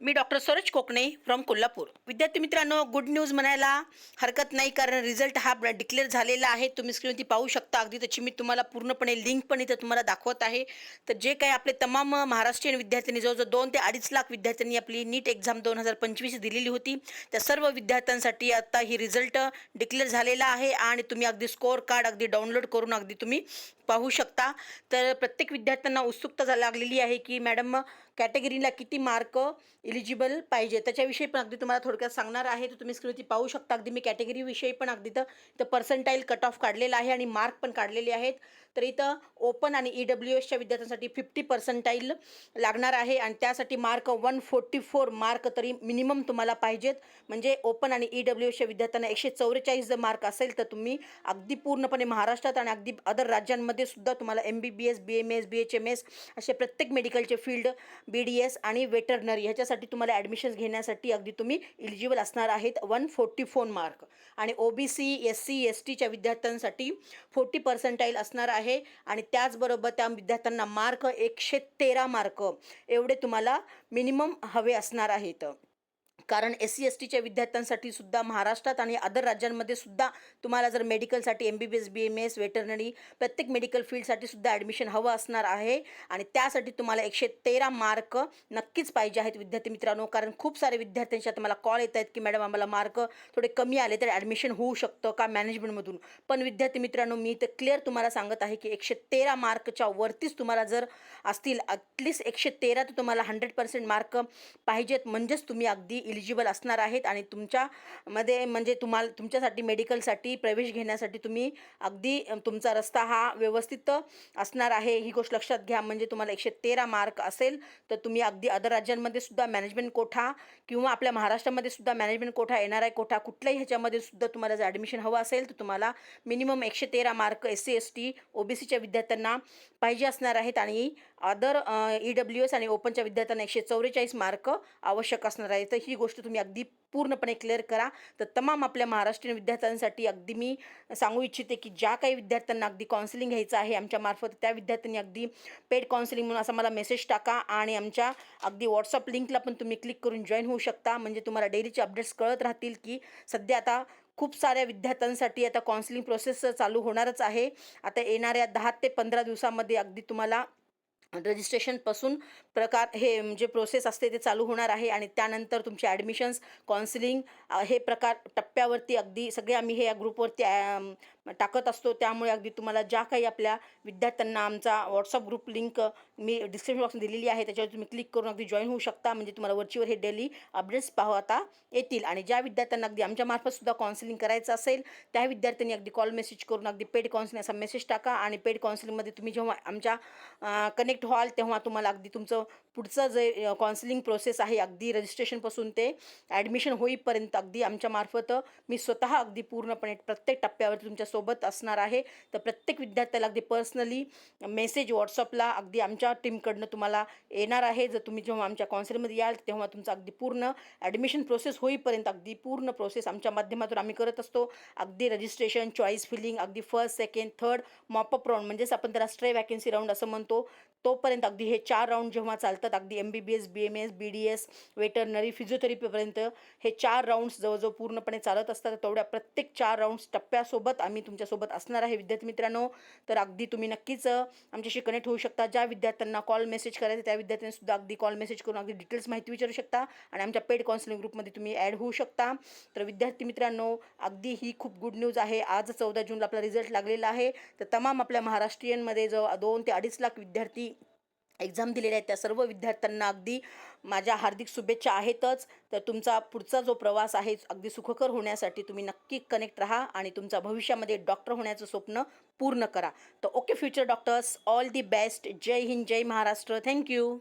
Me doctor Saroj Kokane from Kolhapur. विद्यार्थी मित्रांनो good news म्हणायला हरकत नाही कारण रिझल्ट हा डिक्लेअर झालेला आहे. तुम्ही स्क्रीनवरती पाहू शकता. अगदी त्याची मी तुम्हाला पूर्णपणे लिंक पण इथं तुम्हाला दाखवत आहे. तर जे काही आपले तमाम महाराष्ट्रीयन विद्यार्थ्यांनी जवळजवळ दोन ते अडीच लाख विद्यार्थ्यांनी आपली नीट एक्झाम दोन हजार पंचवीस दिलेली होती. त्या सर्व विद्यार्थ्यांसाठी आता ही रिझल्ट डिक्लेअर झालेला आहे आणि तुम्ही अगदी स्कोअर कार्ड अगदी डाउनलोड करून अगदी तुम्ही पाहू शकता. तर प्रत्येक विद्यार्थ्यांना उत्सुकता लागलेली आहे की मॅडम कॅटेगरीला किती मार्क इलिजिबल पाहिजे. त्याच्याविषयी पण अगदी तुम्हाला थोडक्यात सांगणार आहे. तर तुम्ही स्क्रीनवरती पाहू शकता. अगदी मी कॅटेगरीविषयी पण अगदी तर पर्सेंटाईल कट ऑफ काढलेला आहे आणि मार्क पण काढलेले आहेत. तर इथं ओपन आणि ई डब्ल्यू एसच्या विद्यार्थ्यांसाठी फिफ्टी पर्सेंटाईल लागणार आहे आणि त्यासाठी mark one forty four mark तरी मिनिमम तुम्हाला पाहिजेत. म्हणजे ओपन आणि ई डब्ल्यू एसच्या विद्यार्थ्यांना एकशे चौवेचाळीस जर मार्क असेल तर तुम्ही अगदी पूर्णपणे महाराष्ट्रात आणि अगदी अदर राज्यांमध्ये सुद्धा तुम्हाला M B B S B M S B H M S असे प्रत्येक मेडिकलचे फील्ड बी डी एस आणि वेटरनरी ह्याच्यासाठी तुम्हाला ॲडमिशन्स घेण्यासाठी अगदी तुम्ही इलिजिबल असणार आहेत वन फोर्टी फोर मार्क. आणि O B C S C S टीच्या विद्यार्थ्यांसाठी फोर्टी पर्सेंटाईल असणार आहे. आणि त्याचबरोबर त्या विद्यार्थ्यांना मार्क एकशे तेरा मार्क एवढे तुम्हाला मिनिमम हवे असणार आहेत. कारण एस सी एस टीच्या विद्यार्थ्यांसाठी सुद्धा महाराष्ट्रात आणि अदर राज्यांमध्ये सुद्धा तुम्हाला जर मेडिकलसाठी M B B S B M S veterinary प्रत्येक मेडिकल फील्डसाठी सुद्धा ॲडमिशन हवं असणार आहे. आणि त्यासाठी तुम्हाला एकशे तेरा मार्क नक्कीच पाहिजे आहेत विद्यार्थी मित्रांनो. कारण खूप सारे विद्यार्थ्यांच्या आता मला कॉल येत आहेत की मॅडम आम्हाला मार्क थोडे कमी आले तर ॲडमिशन होऊ शकतं का मॅनेजमेंटमधून पण विद्यार्थी मित्रांनो मी तर क्लिअर तुम्हाला सांगत आहे की एकशे तेरा मार्कच्या वरतीच तुम्हाला जर असतील ॲटलिस्ट एकशे तेरा तर तुम्हाला हंड्रेड पर्सेंट मार्क पाहिजेत. म्हणजेच तुम्ही अगदी इलिजिबल असणार आहेत आणि तुमच्यामध्ये म्हणजे तुम्हाला तुमच्यासाठी मेडिकलसाठी प्रवेश घेण्यासाठी तुम्ही अगदी तुमचा रस्ता हा व्यवस्थित असणार आहे. ही गोष्ट लक्षात घ्या. म्हणजे तुम्हाला एकशे तेरा मार्क असेल तर तुम्ही अगदी अदर राज्यांमध्ये सुद्धा मॅनेजमेंट कोठा किंवा आपल्या महाराष्ट्रामध्ये सुद्धा मॅनेजमेंट कोठा एन आर आय कोठा कुठल्याही ह्याच्यामध्ये सुद्धा तुम्हाला जर ॲडमिशन हवं असेल तर तुम्हाला मिनिमम एकशे तेरा mark S C S T O B सीच्या विद्यार्थ्यांना पाहिजे असणार आहेत आणि अदर ई डब्ल्यू एस आणि ओपनच्या विद्यार्थ्यांना एकशे चौवेचाळीस मार्क आवश्यक असणार आहे. तर ही गोष्ट तुम्ही अगदी पूर्णपणे क्लिअर करा. तर तमाम आपल्या महाराष्ट्रीयन विद्यार्थ्यांसाठी अगदी मी सांगू इच्छिते की ज्या काही विद्यार्थ्यांना अगदी काउन्सिलिंग घ्यायचं आहे आमच्या मार्फत त्या विद्यार्थ्यांनी अगदी पेड काउन्सिलिंग म्हणून असा मला मेसेज टाका आणि आमच्या अगदी व्हॉट्सअप लिंकला पण तुम्ही क्लिक करून जॉईन होऊ शकता. म्हणजे तुम्हाला डेलीचे अपडेट्स कळत राहतील की सध्या आता खूप साऱ्या विद्यार्थ्यांसाठी आता काउन्सिलिंग प्रोसेस चालू होणारच आहे. आता येणाऱ्या दहा ते पंधरा दिवसामध्ये अगदी तुम्हाला रजिस्ट्रेशनपासून प्रकार हे म्हणजे प्रोसेस असते ते चालू होणार आहे आणि त्यानंतर तुमचे ॲडमिशन्स काउन्सिलिंग हे प्रकार टप्प्यावरती अगदी सगळे आम्ही हे या ग्रुपवरती टाकत असतो. त्यामुळे अगदी तुम्हाला ज्या काही आपल्या विद्यार्थ्यांना आमचा व्हॉट्सअप ग्रुप लिंक मी डिस्क्रिप्शन बॉक्स दिलेली आहे. त्याच्यावर तुम्ही क्लिक करून अगदी जॉईन होऊ शकता. म्हणजे तुम्हाला वरचीवर हे डेली अपडेट्स पाहता येतील. आणि ज्या विद्यार्थ्यांना अगदी आमच्या सुद्धा काउन्सिलिंग करायचं असेल त्या विद्यार्थ्यांनी अगदी कॉल मेसेज करून अगदी पेड काउन्सिलिंग असा मेसेज टाका. आणि पेड काउन्सिलिंगमध्ये तुम्ही जेव्हा आमच्या कनेक्ट व्हाल तेव्हा तुम्हाला अगदी तुमचं पुढचं जे काउन्सिलिंग प्रोसेस आहे अगदी रजिस्ट्रेशनपासून ते ॲडमिशन होईपर्यंत अगदी आमच्या मार्फत मी स्वतः अगदी पूर्णपणे प्रत्येक टप्प्यावर तुमच्यासोबत असणार आहे. तर प्रत्येक विद्यार्थ्याला अगदी पर्सनली मेसेज व्हॉट्सअपला अगदी आमच्या टीमकडनं तुम्हाला येणार आहे. जर तुम्ही जेव्हा आमच्या काउन्सिलमध्ये याल तेव्हा तुमचं अगदी पूर्ण ॲडमिशन प्रोसेस होईपर्यंत अगदी पूर्ण प्रोसेस आमच्या माध्यमातून आम्ही करत असतो. अगदी रजिस्ट्रेशन चॉईस फिलिंग अगदी first second third mop up round म्हणजेच आपण त्याला स्ट्रे वॅकन्सी राऊंड असं म्हणतो. तोपर्यंत अगदी हे चार राऊंड जेव्हा चालतात अगदी M B B S B M S B D S veterinary फिजिओथेरपीपर्यंत हे चार राऊंड्स जवळजवळ पूर्णपणे चालत असतात. तेवढ्या प्रत्येक चार राऊंड्स टप्प्यासोबत आम्ही तुमच्यासोबत असणार आहे विद्यार्थी मित्रांनो. तर अगदी तुम्ही नक्कीच आमच्याशी कनेक्ट होऊ शकता. ज्या विद्यार्थ्यांना कॉल मेसेज करायचे त्या विद्यार्थ्यांनी सुद्धा अगदी कॉल मेसेज करून अगदी डिटेल्स माहिती विचारू शकता आणि आमच्या पेड काउन्सिलिंग ग्रुपमध्ये तुम्ही ॲड होऊ शकता. तर विद्यार्थी मित्रांनो अगदी ही खूप गुड न्यूज आहे. आज चौदा जूनला आपला रिझल्ट लागलेला आहे. तर तमाम आपल्या महाराष्ट्रीयनमध्ये जवळ दोन ते अडीच लाख विद्यार्थी एक्झाम दिलेल्या आहेत त्या सर्व विद्यार्थ्यांना अगदी माझ्या हार्दिक शुभेच्छा आहेतच. तर तुमचा पुढचा जो प्रवास आहे अगदी सुखकर होण्यासाठी तुम्ही नक्की कनेक्ट राहा आणि तुमचा भविष्यामध्ये डॉक्टर होण्याचं स्वप्न पूर्ण करा. तर okay future doctors all the best जय हिंद जय महाराष्ट्र. Thank you